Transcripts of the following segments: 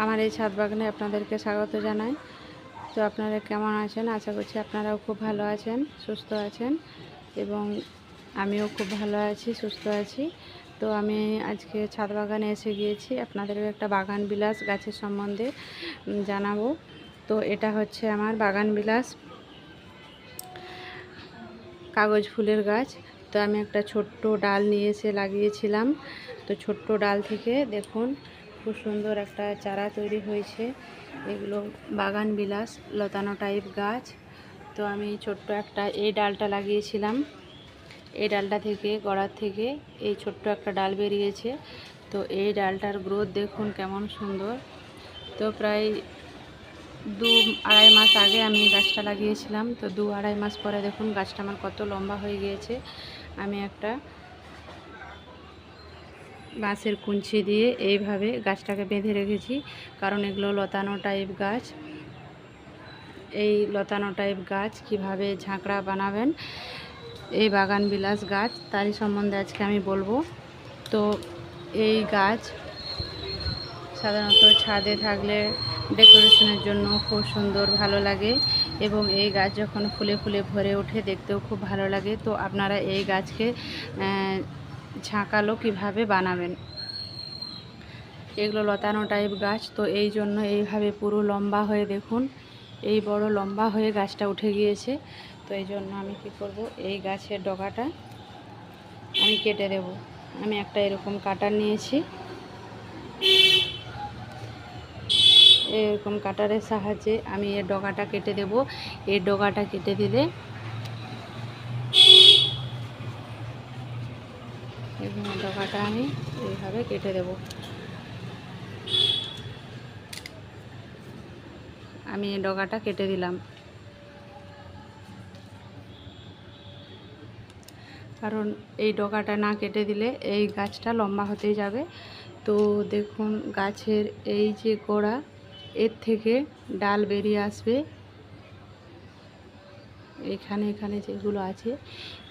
আমার এই ছাদ বাগানে আপনাদেরকে স্বাগত জানাই। তো আপনারা কেমন আছেন? আশা করছি আপনারাও খুব ভালো আছেন, সুস্থ আছেন এবং আমিও খুব ভালো আছি, সুস্থ আছি। তো আমি আজকে ছাদ বাগানে এসে গিয়েছি। আপনাদেরও একটা বাগান বিলাস গাছের সম্বন্ধে জানাব। তো এটা হচ্ছে আমার বাগান বিলাস কাগজ ফুলের গাছ। তো আমি একটা ছোট্ট ডাল নিয়ে এসে লাগিয়েছিলাম। তো ছোট্ট ডাল থেকে দেখুন খুব সুন্দর একটা চারা তৈরি হয়েছে। এগুলো বাগান বিলাস, লতানো টাইপ গাছ। তো আমি ছোট্ট একটা এই ডালটা লাগিয়েছিলাম। এই ডালটা থেকে, গড়ার থেকে এই ছোট্ট একটা ডাল বেরিয়েছে। তো এই ডালটার গ্রোথ দেখুন কেমন সুন্দর। তো প্রায় দু আড়াই মাস আগে আমি গাছটা লাগিয়েছিলাম। তো দু আড়াই মাস পরে দেখুন গাছটা আমার কত লম্বা হয়ে গিয়েছে। আমি একটা বাঁশের কুঞ্চি দিয়ে এইভাবে গাছটাকে বেঁধে রেখেছি। কারণ এগুলো লতানো টাইপ গাছ। এই লতানো টাইপ গাছ কীভাবে ঝাঁকড়া বানাবেন, এই বাগান বিলাস গাছ, তারই সম্বন্ধে আজকে আমি বলব। তো এই গাছ সাধারণত ছাদে থাকলে ডেকোরেশনের জন্য খুব সুন্দর, ভালো লাগে এবং এই গাছ যখন ফুলে ফুলে ভরে ওঠে দেখতেও খুব ভালো লাগে। তো আপনারা এই গাছকে ঝাঁকালো কীভাবে বানাবেন? এগুলো লতানো টাইপ গাছ, তো এই জন্য এইভাবে পুরো লম্বা হয়ে দেখুন, এই বড় লম্বা হয়ে গাছটা উঠে গিয়েছে। তো এই জন্য আমি কি করব, এই গাছের ডগাটা আমি কেটে দেব। আমি একটা এরকম কাটার নিয়েছি। এরকম কাটারের সাহায্যে আমি এর ডগাটা কেটে দেব। এর ডগাটা কেটে দিলে এবং ডগাটা আমি এইভাবে কেটে দেব। আমি ডগাটা কেটে দিলাম। কারণ এই ডগাটা না কেটে দিলে এই গাছটা লম্বা হতেই যাবে। তো দেখুন গাছের এই যে গোড়া, এর থেকে ডাল বেরিয়ে আসবে। এখানে এখানে যেগুলো আছে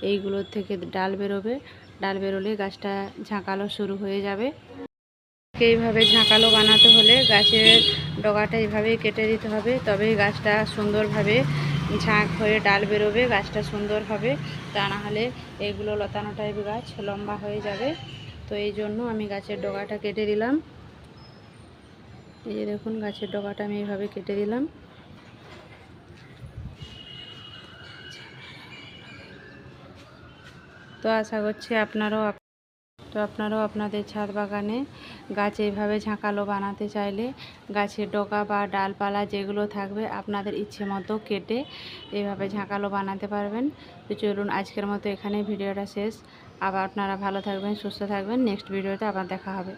এইগুলোর থেকে ডাল বেরোবে। ডাল বেরোলে গাছটা ঝাঁকালো শুরু হয়ে যাবে। এইভাবে ঝাঁকালো বানাতে হলে গাছের ডগাটা এইভাবেই কেটে দিতে হবে। তবেই গাছটা সুন্দরভাবে ঝাঁক হয়ে ডাল বেরোবে, গাছটা সুন্দর হবে। তা না হলে এইগুলো লতানো টাইপ গাছ, লম্বা হয়ে যাবে। তো এই জন্য আমি গাছের ডগাটা কেটে দিলাম। এই দেখুন, গাছের ডগাটা আমি এইভাবে কেটে দিলাম। তো আশা করছি আপনারও তো আপনারও আপনাদের ছাদ বাগানে গাছ এইভাবে ঝাঁকালো বানাতে চাইলে গাছের ডোকা বা ডালপালা যেগুলো থাকবে আপনাদের ইচ্ছে মতো কেটে এইভাবে ঝাঁকালো বানাতে পারবেন। তো চলুন আজকের মতো এখানে ভিডিওটা শেষ। আবার আপনারা ভালো থাকবেন, সুস্থ থাকবেন। নেক্সট ভিডিওতে আবার দেখা হবে।